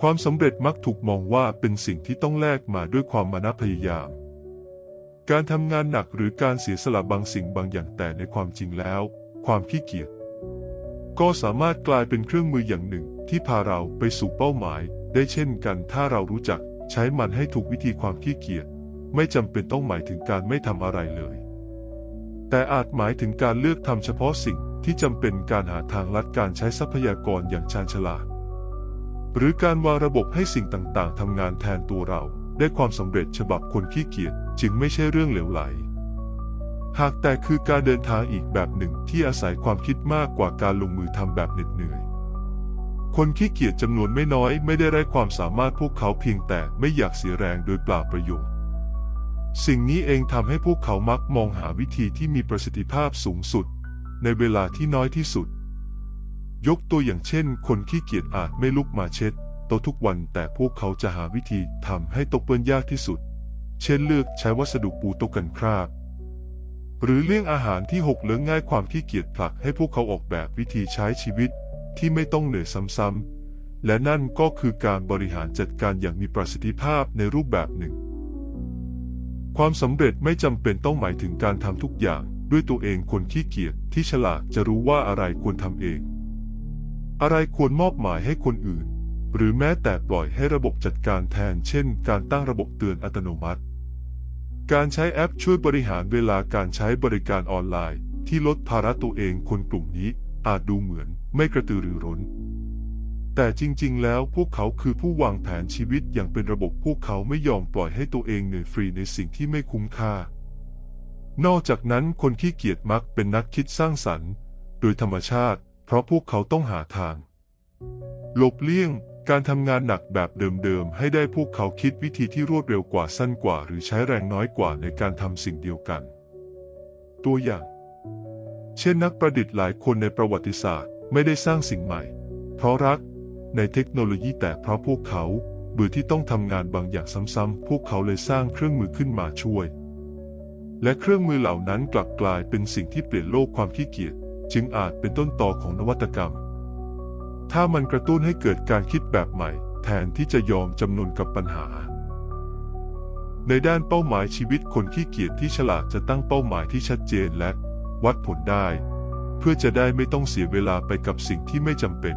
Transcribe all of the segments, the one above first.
ความสำเร็จมักถูกมองว่าเป็นสิ่งที่ต้องแลกมาด้วยความมานะพยายาม การทำงานหนักหรือการเสียสละบางสิ่งบางอย่างแต่ในความจริงแล้ว ความขี้เกียจก็สามารถกลายเป็นเครื่องมืออย่างหนึ่งที่พาเราไปสู่เป้าหมาย ได้เช่นกันถ้าเรารู้จักใช้มันให้ถูกวิธีความขี้เกียจไม่จำเป็นต้องหมายถึงการไม่ทำอะไรเลย แต่อาจหมายถึงการเลือกทำเฉพาะสิ่ง ที่จำเป็นการหาทางลัดการใช้ทรัพยากรอย่างชาญฉลาด หรือการวางระบบให้สิ่งต่างๆทำงานแทนตัวเรา ได้ความสำเร็จฉบับคนขี้เกียจจึงไม่ใช่เรื่องเหลวไหล หากแต่คือการเดินทางอีกแบบหนึ่งที่อาศัยความคิดมากกว่าการลงมือทำแบบเหน็ดเหนื่อย คนขี้เกียจจำนวนไม่น้อยไม่ได้ไร้ความสามารถพวกเขาเพียงแต่ไม่อยากเสียแรงโดยเปล่าประโยชน์สิ่งนี้เองทำให้พวกเขามักมองหาวิธีที่มีประสิทธิภาพสูงสุด ในเวลาที่น้อยที่สุด ยกตัวอย่างเช่น คนขี้เกียจอาจไม่ลุกมาเช็ดโต๊ะทุกวันแต่พวกเขาจะหาวิธีทำให้โต๊ะเปื้อนยากที่สุด เช่นเลือกใช้วัสดุปูโต๊ะกันคราบ หรือเลี่ยงอาหารที่หกเหลืองง่ายความขี้เกียจผลักให้พวกเขาออกแบบวิธีใช้ชีวิตที่ไม่ต้องเหนื่อยซ้ำๆ และนั่นก็คือการบริหารจัดการอย่างมีประสิทธิภาพในรูปแบบหนึ่ง ความสำเร็จไม่จำเป็นต้องหมายถึงการทำทุกอย่าง ด้วยตัวเองคนขี้เกียจที่ฉลาดจะรู้ว่าอะไรควรทำเอง อะไรควรมอบหมายให้คนอื่น หรือแม้แต่ปล่อยให้ระบบจัดการแทน เช่น การตั้งระบบเตือนอัตโนมัติ การใช้แอปช่วยบริหารเวลาการใช้บริการออนไลน์ ที่ลดภาระตัวเองคนกลุ่มนี้อาจดูเหมือนไม่กระตือรือร้น แต่จริงๆ แล้วพวกเขาคือผู้วางแผนชีวิตอย่างเป็นระบบพวกเขาไม่ยอมปล่อยให้ตัวเองเหนื่อยฟรีในสิ่งที่ไม่คุ้มค่า นอกจากนั้นคนขี้เกียจมักเป็นนักคิดสร้างสรรค์ โดยธรรมชาติ เพราะพวกเขาต้องหาทาง หลบเลี่ยงการทำงานหนักแบบเดิมๆ ให้ได้พวกเขาคิดวิธีที่รวดเร็วกว่าสั้นกว่า หรือใช้แรงน้อยกว่าในการทำสิ่งเดียวกัน ตัวอย่าง เช่นนักประดิษฐ์หลายคนในประวัติศาสตร์ ไม่ได้สร้างสิ่งใหม่ เพราะรักในเทคโนโลยีแต่เพราะพวกเขา เบื่อที่ต้องทำงานบางอย่างซ้ำๆพวกเขาเลยสร้างเครื่องมือขึ้นมาช่วย และเครื่องมือเหล่านั้นกลับกลายเป็นสิ่งที่เปลี่ยนโลกความขี้เกียจจึงอาจเป็นต้นตอของนวัตกรรม ถ้ามันกระตุ้นให้เกิดการคิดแบบใหม่ แทนที่จะยอมจำนนกับปัญหา ในด้านเป้าหมายชีวิตคนขี้เกียจที่ฉลาดจะตั้งเป้าหมายที่ชัดเจนและ วัดผลได้ เพื่อจะได้ไม่ต้องเสียเวลาไปกับสิ่งที่ไม่จำเป็น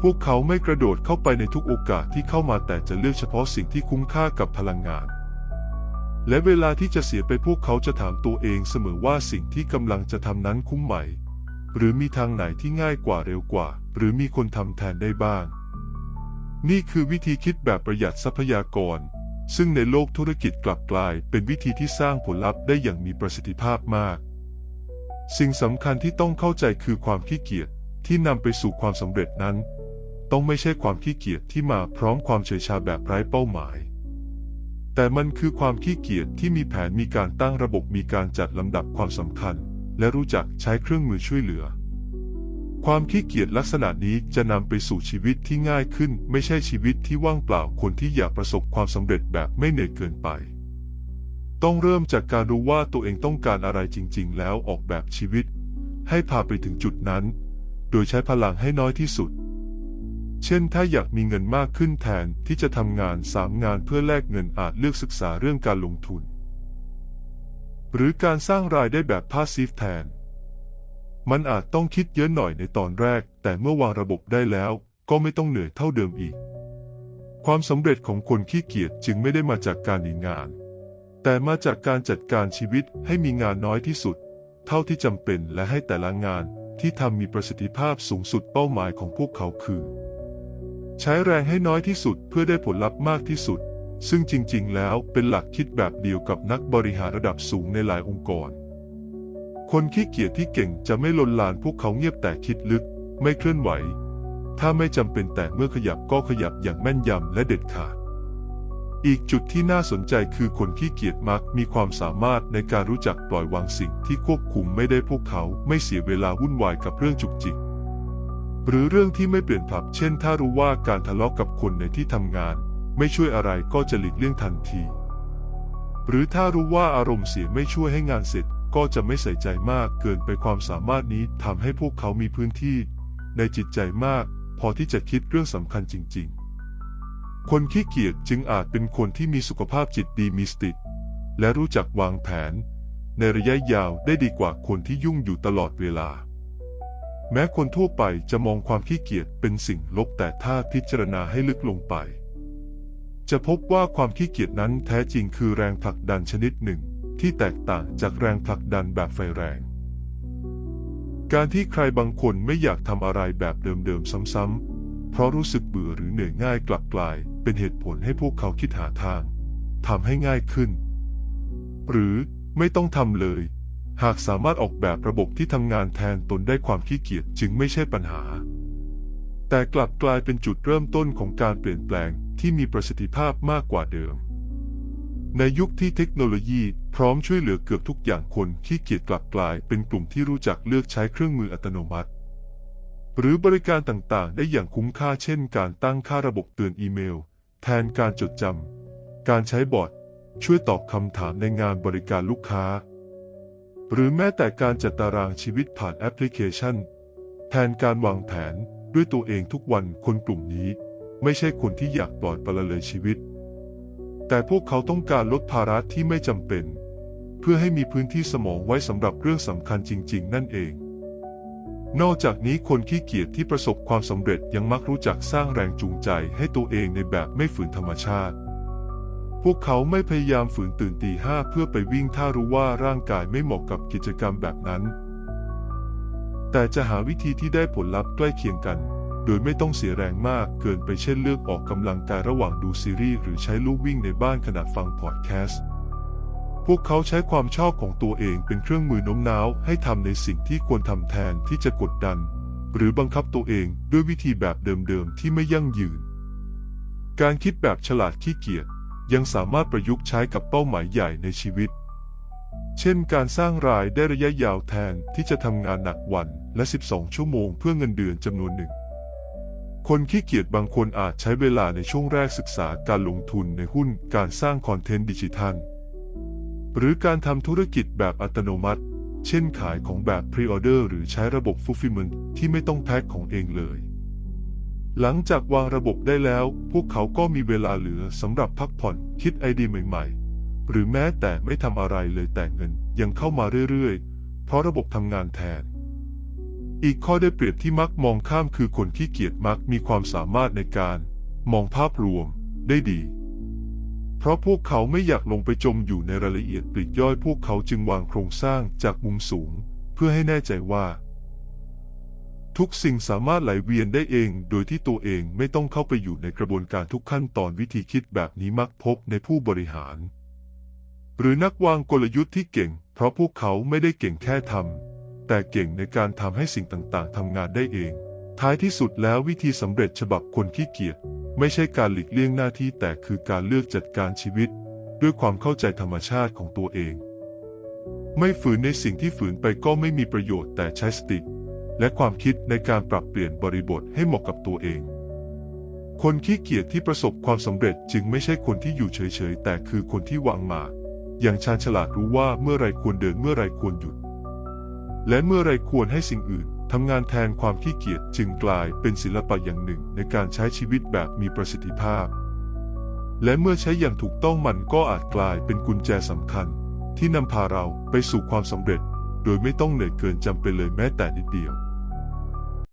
พวกเขาไม่กระโดดเข้าไปในทุกโอกาสที่เข้ามาแต่จะเลือกเฉพาะสิ่งที่คุ้มค่ากับพลังงาน และเวลาที่จะเสียไปพวกเขาจะถามตัวเองเสมอว่าสิ่งที่กำลังจะทำนั้นคุ้มไหม หรือมีทางไหนที่ง่ายกว่าเร็วกว่า หรือมีคนทำแทนได้บ้าง นี่คือวิธีคิดแบบประหยัดทรัพยากร ซึ่งในโลกธุรกิจกลับกลาย เป็นวิธีที่สร้างผลลัพธ์ได้อย่างมีประสิทธิภาพมาก สิ่งสำคัญที่ต้องเข้าใจคือความขี้เกียจที่นำไปสู่ความสำเร็จนั้น ต้องไม่ใช่ความขี้เกียจที่มาพร้อมความเฉยชาแบบไร้เป้าหมาย แต่มันคือความขี้เกียจที่มีแผนมีการตั้งระบบมีการจัดลำดับความสำคัญ และรู้จักใช้เครื่องมือช่วยเหลือ ความขี้เกียจลักษณะนี้จะนำไปสู่ชีวิตที่ง่ายขึ้น ไม่ใช่ชีวิตที่ว่างเปล่าคนที่อยากประสบความสำเร็จแบบไม่เหนื่อยเกินไป ต้องเริ่มจากการรู้ว่าตัวเองต้องการอะไรจริง ๆ แล้วออกแบบชีวิต ให้พาไปถึงจุดนั้น โดยใช้พลังให้น้อยที่สุด เช่นถ้าอยากมีเงินมากขึ้นแทนที่จะทำงานสามงานเพื่อแลกเงินอาจเลือกศึกษาเรื่องการลงทุน หรือการสร้างรายได้แบบพาสซีฟแทน มันอาจต้องคิดเยอะหน่อยในตอนแรก แต่เมื่อวางระบบได้แล้ว ก็ไม่ต้องเหนื่อยเท่าเดิมอีก ความสำเร็จของคนขี้เกียจจึงไม่ได้มาจากการหนีงาน แต่มาจากการจัดการชีวิตให้มีงานน้อยที่สุด เท่าที่จำเป็นและให้แต่ละงานที่ทำมีประสิทธิภาพสูงสุดเป้าหมายของพวกเขาคือ ใช้แรงให้น้อยที่สุดเพื่อได้ผลลัพธ์มากที่สุด ซึ่งจริง ๆ แล้วเป็นหลักคิดแบบเดียวกับนักบริหารระดับสูงในหลายองค์กร คนขี้เกียจที่เก่งจะไม่ลนลานพวกเขาเงียบแต่คิดลึก ไม่เคลื่อนไหว ถ้าไม่จำเป็นแต่เมื่อขยับก็ขยับอย่างแม่นยำและเด็ดขาดอีกจุดที่น่าสนใจคือคนขี้เกียจมักมีความสามารถในการรู้จักปล่อยวางสิ่งที่ควบคุมไม่ได้พวกเขาไม่เสียเวลาวุ่นวายกับเรื่องจุกจิก หรือเรื่องที่ไม่เปลี่ยนผับ เช่น ถ้ารู้ว่าการทะเลาะกับคนในที่ทำงาน ไม่ช่วยอะไรก็จะหลีกเลี่ยงทันที หรือถ้ารู้ว่าอารมณ์เสียไม่ช่วยให้งานเสร็จ ก็จะไม่ใส่ใจมากเกินไปความสามารถนี้ทำให้พวกเขามีพื้นที่ ในจิตใจมาก พอที่จะคิดเรื่องสำคัญจริง ๆ คนขี้เกียจจึงอาจเป็นคนที่มีสุขภาพจิตดีมีสติและรู้จักวางแผน ในระยะยาวได้ดีกว่าคนที่ยุ่งอยู่ตลอดเวลา แม้คนทั่วไปจะมองความขี้เกียจเป็นสิ่งลบแต่ถ้าพิจารณาให้ลึกลงไป จะพบว่าความขี้เกียจนั้นแท้จริงคือแรงผลักดันชนิดหนึ่ง ที่แตกต่างจากแรงผลักดันแบบไฟแรง การที่ใครบางคนไม่อยากทำอะไรแบบเดิมๆซ้ำๆ เพราะรู้สึกเบื่อหรือเหนื่อยง่ายกลับกลายเป็นเหตุผลให้พวกเขาคิดหาทางทำให้ง่ายขึ้น หรือไม่ต้องทำเลย หากสามารถออกแบบระบบที่ทำงานแทนตนได้ความขี้เกียจจึงไม่ใช่ปัญหา แต่กลับกลายเป็นจุดเริ่มต้นของการเปลี่ยนแปลงที่มีประสิทธิภาพมากกว่าเดิม ในยุคที่เทคโนโลยีพร้อมช่วยเหลือเกือบทุกอย่างคนขี้เกียจกลับกลายเป็นกลุ่มที่รู้จักเลือกใช้เครื่องมืออัตโนมัติ หรือบริการต่างๆ ได้อย่างคุ้มค่าเช่น การตั้งค่าระบบเตือนอีเมล แทนการจดจำการใช้บอทช่วยตอบคำถามในงานบริการลูกค้า หรือแม้แต่การจัดตารางชีวิตผ่านแอปพลิเคชัน แทนการวางแผนด้วยตัวเองทุกวันคนกลุ่มนี้ ไม่ใช่คนที่อยากปล่อยปละเลยชีวิต แต่พวกเขาต้องการลดภาระที่ไม่จำเป็น เพื่อให้มีพื้นที่สมองไว้สำหรับเรื่องสำคัญจริง ๆ นั่นเอง นอกจากนี้คนขี้เกียจที่ประสบความสำเร็จยังมักรู้จักสร้างแรงจูงใจให้ตัวเองในแบบไม่ฝืนธรรมชาติ วกเขาไม่พยายามฝืนตื่นตีห้าเพื่อไปวิ่งถ้ารู้ว่าร่างกายไม่เหมาะกับกิจกรรมแบบนั้น แต่จะหาวิธีที่ได้ผลลัพธ์ใกล้เคียงกัน โดยไม่ต้องเสียแรงมากเกินไปเช่นเลือกออกกำลังกายระหว่างดูซีรีส์หรือใช้ลูกวิ่งในบ้านขณะฟังพอดแคสต์พวกเขาใช้ความชอบของตัวเองเป็นเครื่องมือโน้มน้าวให้ทำในสิ่งที่ควรทำแทนที่จะกดดัน หรือบังคับตัวเองด้วยวิธีแบบเดิมๆที่ไม่ยั่งยืน การคิดแบบฉลาดขี้เกียจ ยังสามารถประยุกต์ใช้กับเป้าหมายใหญ่ในชีวิต เช่นการสร้างรายได้ระยะยาวแทนที่จะทำงานหนักวันและ 12 ชั่วโมงเพื่อเงินเดือนจำนวนหนึ่ง คนขี้เกียจบางคนอาจใช้เวลาในช่วงแรกศึกษาการลงทุนในหุ้นการสร้างคอนเทนต์ดิจิทัล หรือการทำธุรกิจแบบอัตโนมัติ เช่นขายของแบบพรีออเดอร์หรือใช้ระบบ fulfillment ที่ไม่ต้องแพ็คของเองเลย หลังจากวางระบบได้แล้ว พวกเขาก็มีเวลาเหลือสำหรับพักผ่อนคิดไอเดียใหม่ๆ หรือแม้แต่ไม่ทำอะไรเลยแต่เงินยังเข้ามาเรื่อยๆ เพราะระบบทำงานแทน อีกข้อได้เปรียบที่มักมองข้ามคือคนขี้เกียจมักมีความสามารถในการ มองภาพรวมได้ดี เพราะพวกเขาไม่อยากลงไปจมอยู่ในรายละเอียดปลีกย่อยพวกเขาจึงวางโครงสร้างจากมุมสูง เพื่อให้แน่ใจว่า ทุกสิ่งสามารถไหลเวียนได้เอง โดยที่ตัวเองไม่ต้องเข้าไปอยู่ในกระบวนการทุกขั้นตอนวิธีคิดแบบนี้มักพบในผู้บริหาร หรือนักวางกลยุทธ์ที่เก่ง เพราะพวกเขาไม่ได้เก่งแค่ทำแต่เก่งในการทำให้สิ่งต่างๆทำงานได้เอง ท้ายที่สุดแล้ววิธีสำเร็จฉบับคนขี้เกียจไม่ใช่การหลีกเลี่ยงหน้าที่แต่คือการเลือกจัดการชีวิต ด้วยความเข้าใจธรรมชาติของตัวเอง ไม่ฝืนในสิ่งที่ฝืนไปก็ไม่มีประโยชน์แต่ใช้สติ และความคิดในการปรับเปลี่ยนบริบทให้เหมาะกับตัวเอง คนขี้เกียจที่ประสบความสำเร็จจึงไม่ใช่คนที่อยู่เฉยๆ แต่คือคนที่วางหมากอย่างชาญฉลาดรู้ว่าเมื่อไรควรเดินเมื่อไรควรหยุด และเมื่อไรควรให้สิ่งอื่นทำงานแทนความขี้เกียจจึงกลายเป็นศิลปะอย่างหนึ่งในการใช้ชีวิตแบบมีประสิทธิภาพ และเมื่อใช้อย่างถูกต้องมันก็อาจกลายเป็นกุญแจสำคัญ ที่นำพาเราไปสู่ความสำเร็จ โดยไม่ต้องเหนื่อยเกินจำเป็นเลยแม้แต่นิดเดียว